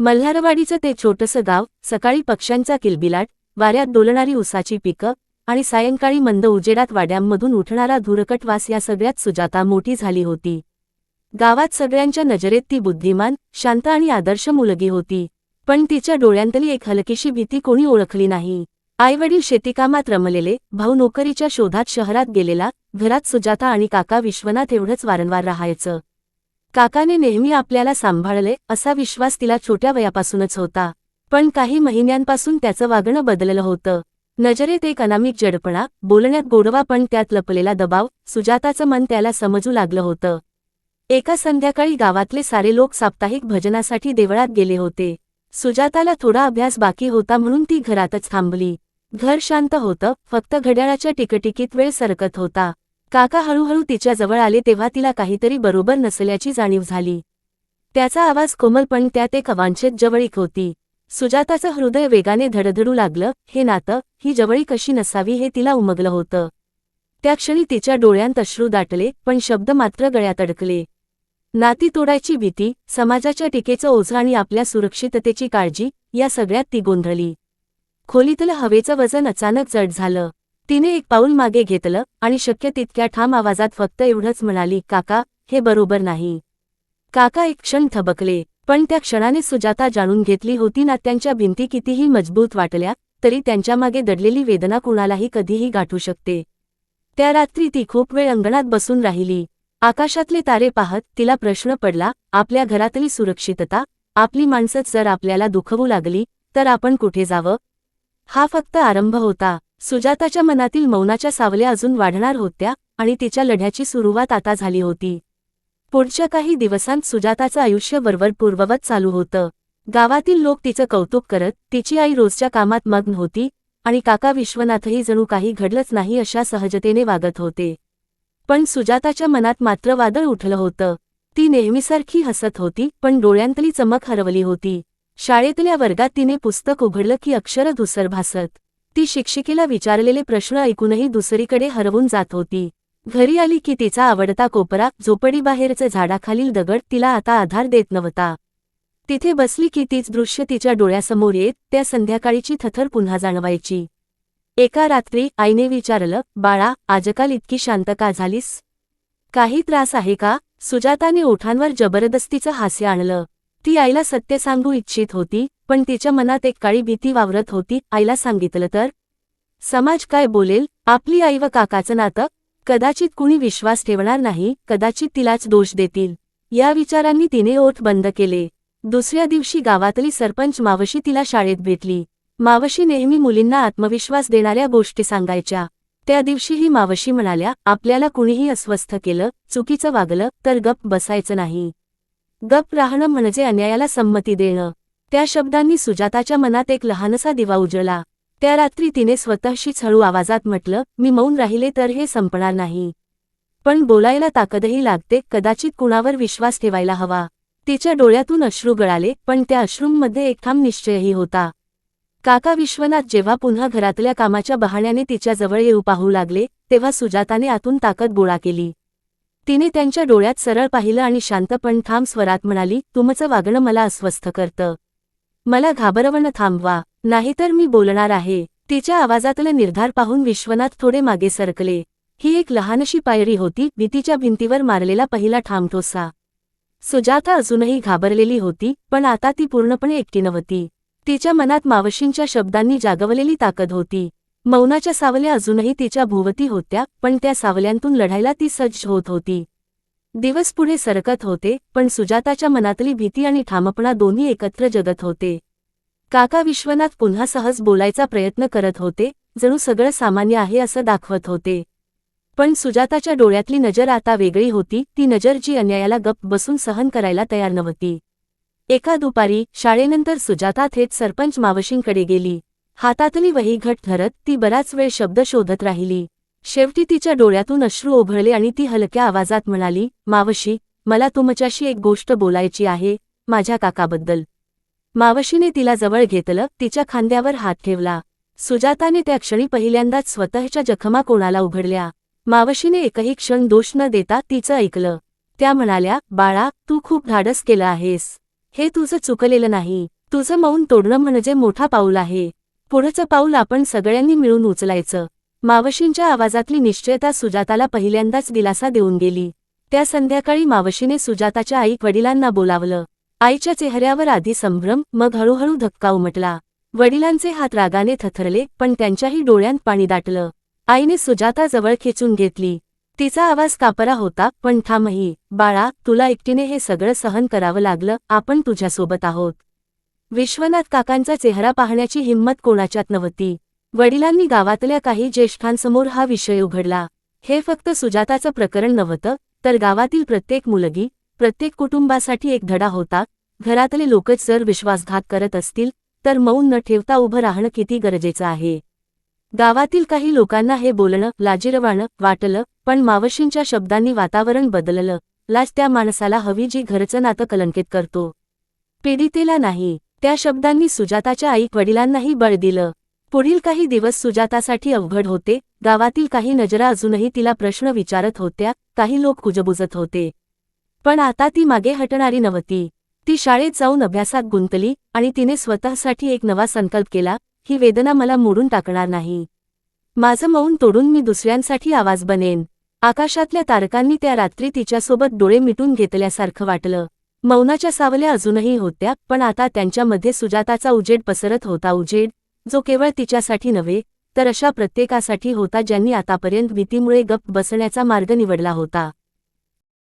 मल्हारवाडीचं ते छोटंसं गाव सकाळी पक्ष्यांचा किलबिलाट वाऱ्यात डोलणारी उसाची पिकं आणि सायंकाळी मंद उजेडात वाड्यांमधून उठणारा धुरकट वास या सगळ्यात सुजाता मोठी झाली होती. गावात सगळ्यांच्या नजरेत ती बुद्धिमान शांत आणि आदर्श मुलगी होती. पण तिच्या डोळ्यांतली एक हलकीशी भीती कोणी ओळखली नाही. आईवडील शेतीकामात रमलेले भाऊ नोकरीच्या शोधात शहरात गेलेला घरात सुजाता आणि काका विश्वनाथ एवढंच वारंवार राहायचं. काकाने नेहमी आपल्याला सांभाळले असा विश्वास तिला छोट्या वयापासूनच होता. पण काही महिन्यांपासून त्याचं वागणं बदललं होतं. नजरेत एक अनामिक जडपणा बोलण्यात गोडवा पण त्यात लपलेला दबाव सुजाताचं मन त्याला समजू लागलं होतं. एका संध्याकाळी गावातले सारे लोक साप्ताहिक भजनासाठी देवळात गेले होते. सुजाताला थोडा अभ्यास बाकी होता म्हणून ती घरातच थांबली. घर शांत होतं फक्त घड्याळाच्या टिकटिकीत वेळ सरकत होता. काका हळूहळू तिच्याजवळ आले तेव्हा तिला काहीतरी बरोबर नसल्याची जाणीव झाली. त्याचा आवाज कोमल पण त्यात एक अवांछित जवळीक होती. सुजाताचं हृदय वेगाने धडधडू लागलं हे नातं ही जवळी कशी नसावी हे तिला उमगलं होतं त्या क्षणी तिच्या डोळ्यांत अश्रू दाटले पण शब्द मात्र गळ्यात अडकले. नाती तोडायची भीती समाजाच्या टीकेचं ओझं आणि आपल्या सुरक्षिततेची काळजी या सगळ्यात ती गोंधळली. खोलीतलं हवेचं वजन अचानक जड झालं. तिने एक पाऊल मागे घेतलं आणि शक्य तितक्या ठाम आवाजात फक्त एवढंच म्हणाली काका हे बरोबर नाही. काका एक क्षण थबकले पण त्या क्षणाने सुजाता जाणून घेतली होती ना त्यांच्या भिंती कितीही मजबूत वाटल्या तरी त्यांच्यामागे दडलेली वेदना कुणालाही कधीही गाठू शकते. त्या रात्री ती खूप वेळ अंगणात बसून राहिली. आकाशातले तारे पाहत तिला प्रश्न पडला आपल्या घरातली सुरक्षितता? आपली माणसंच जर आपल्याला दुखवू लागली तर आपण कुठे जावं? हा फक्त आरंभ होता. सुजाताच्या मनातील मौनाच्या सावल्या अजून वाढणार होत्या आणि तिच्या लढ्याची सुरुवात आता झाली होती. पुढच्या काही दिवसांत सुजाताचं आयुष्य वरवर पूर्ववत चालू होतं. गावातील लोक तिचं कौतुक करत तिची आई रोजच्या कामात मग्न होती आणि काका विश्वनाथही जणू काही घडलंच नाही अशा सहजतेने वागत होते. पण सुजाताच्या मनात मात्र वादळ उठलं होतं. ती नेहमीसारखी हसत होती पण डोळ्यांतली चमक हरवली होती. शाळेतल्या वर्गात तिने पुस्तक उघडलं की अक्षर धुसर भासत. ती शिक्षिकेला विचारलेले प्रश्न ऐकूनही दुसरीकडे हरवून जात होती. घरी आली की तिचा आवडता कोपरा झोपडीबाहेरचं झाडाखालील दगड तिला आता आधार देत नव्हता. तिथे बसली की तीच दृश्य तिच्या डोळ्यासमोर येत त्या संध्याकाळीची थथर पुन्हा जाणवायची. एका रात्री आईने विचारलं बाळा आजकाल इतकी शांत का झालीस? काही त्रास आहे का? सुजाताने ओठांवर जबरदस्तीचं हास्य आणलं. ती आईला सत्य सांगू इच्छित होती पण तिच्या मनात एक काळी भीती वावरत होती. आईला सांगितलं तर समाज काय बोलेल? आपली आई व काकाचं नातं? कदाचित कुणी विश्वास ठेवणार नाही कदाचित तिलाच दोष देतील. या विचारांनी तिने ओठ बंद केले. दुसऱ्या दिवशी गावातली सरपंच मावशी तिला शाळेत भेटली. मावशी नेहमी मुलींना आत्मविश्वास देणाऱ्या गोष्टी सांगायच्या. त्या दिवशीही मावशी म्हणाल्या आपल्याला कुणीही अस्वस्थ केलं चुकीचं वागलं तर गप बसायचं नाही. गप राहणं म्हणजे अन्यायाला संमती देणं. त्या शब्दांनी सुजाताच्या मनात एक लहानसा दिवा उजळला. त्या रात्री तिने स्वतःशीच हळू आवाजात म्हटलं मी मौन राहिले तर हे संपणार नाही. पण बोलायला ताकदही लागते कदाचित कुणावर विश्वास ठेवायला हवा. तिच्या डोळ्यातून अश्रू गळाले पण त्या अश्रूंमध्ये एक ठाम निश्चयही होता. काका विश्वनाथ जेव्हा पुन्हा घरातल्या कामाच्या बहाण्याने तिच्याजवळ येऊ पाहू लागले तेव्हा सुजाताने आतून ताकद गोळा केली. तिने त्यांच्या डोळ्यात सरळ पाहिलं आणि शांतपण ठाम स्वरात म्हणाली तुमचं वागणं मला अस्वस्थ करतं. मला घाबरवणं थांबवा नाहीतर मी बोलणार आहे. तिच्या आवाजातलं निर्धार पाहून विश्वनाथ थोडे मागे सरकले. ही एक लहानशी पायरी होती भीतीच्या भिंतीवर मारलेला पहिला ठाम ठोसा. सुजाता अजूनही घाबरलेली होती पण आता ती पूर्णपणे एकटी नव्हती. तिच्या मनात मावशींच्या शब्दांनी जागवलेली ताकद होती. मौनाच्या सावल्या अजूनही तिच्या भोवती होत्या पण त्या सावल्यांतून लढायला ती सज्ज होत होती. दिवस पुढे सरकत होते पण सुजाताच्या मनातली भीती आणि ठामपणा दोन्ही एकत्र जगत होते. काका विश्वनाथ पुन्हा सहज बोलायचा प्रयत्न करत होते जणू सगळं सामान्य आहे असं दाखवत होते. पण सुजाताच्या डोळ्यातली नजर आता वेगळी होती ती नजर जी अन्यायाला गप्प बसून सहन करायला तयार नव्हती. एका दुपारी शाळेनंतर सुजाता थेट सरपंच मावशींकडे गेली. हातातली वही घट धरत ती बराच वेळ शब्द शोधत राहिली. शेवटी तिच्या डोळ्यातून अश्रू ओघळले आणि ती हलक्या आवाजात म्हणाली मावशी मला तुमच्याशी एक गोष्ट बोलायची आहे माझ्या काकाबद्दल. मावशीने तिला जवळ घेतलं तिच्या खांद्यावर हात ठेवला. सुजाताने त्या क्षणी पहिल्यांदाच स्वतःच्या जखमा कोणाला उघडल्या. मावशीने एकही क्षण दोष न देता तिचं ऐकलं. त्या म्हणाल्या बाळा तू खूप धाडस केलं आहेस. हे तुझं चुकलेलं नाही. तुझं मौन तोडणं म्हणजे मोठा पाऊल आहे. पुढचं पाऊल आपण सगळ्यांनी मिळून उचलायचं. मावशींच्या आवाजातली निश्चयता सुजाताला पहिल्यांदाच दिलासा देऊन गेली. त्या संध्याकाळी मावशीने सुजाताच्या आई वडिलांना बोलावलं. आईच्या चेहऱ्यावर आधी संभ्रम मग हळूहळू धक्का उमटला. वडिलांचे हात रागाने थथरले पण त्यांच्याही डोळ्यांत पाणी दाटलं. आईने सुजाता जवळ खेचून घेतली. तिचा आवाज कापरा होता पण थांबही. बाळा तुला एकटीने हे सगळं सहन करावं लागलं. आपण तुझ्यासोबत आहोत. विश्वनाथ काकांचा चेहरा पाहण्याची हिंमत कोणाच्यात नव्हती. वडिलांनी गावातल्या काही ज्येष्ठांसमोर हा विषय उघडला. हे फक्त सुजाताचं प्रकरण नव्हतं तर गावातील प्रत्येक मुलगी प्रत्येक कुटुंबासाठी एक धडा होता. घरातले लोकच जर विश्वासघात करत असतील तर मौन न ठेवता उभं राहणं किती गरजेचं आहे? गावातील काही लोकांना हे बोलणं लाजिरवाणं वाटलं पण मावशींच्या शब्दांनी वातावरण बदललं. लाज त्या माणसाला हवी जी घरचं नातं कलंकित करतो. पीडितेला नाही. त्या शब्दांनी सुजाताच्या आई वडिलांनाही बळ दिलं. पुढील काही दिवस सुजातासाठी अवघड होते गावातील काही नजरा अजूनही तिला प्रश्न विचारत होत्या काही लोक कुजबुजत होते. पण आता ती मागे हटणारी नव्हती. ती शाळेत जाऊन अभ्यासात गुंतली आणि तिने स्वतःसाठी एक नवा संकल्प केला ही वेदना मला मोडून टाकणार नाही. माझं मौन तोडून मी दुसऱ्यांसाठी आवाज बनेन. आकाशातल्या तारकांनी त्या रात्री तिच्यासोबत डोळे मिटून घेतल्यासारखं वाटलं. मौनाच्या सावल्या अजूनही होत्या पण आता त्यांच्यामध्ये सुजाताचा उजेड पसरत होता उजेड जो केवळ तिच्यासाठी नव्हे तर अशा प्रत्येकासाठी होता ज्यांनी आतापर्यंत भीतीमुळे गप्प बसण्याचा मार्ग निवडला होता.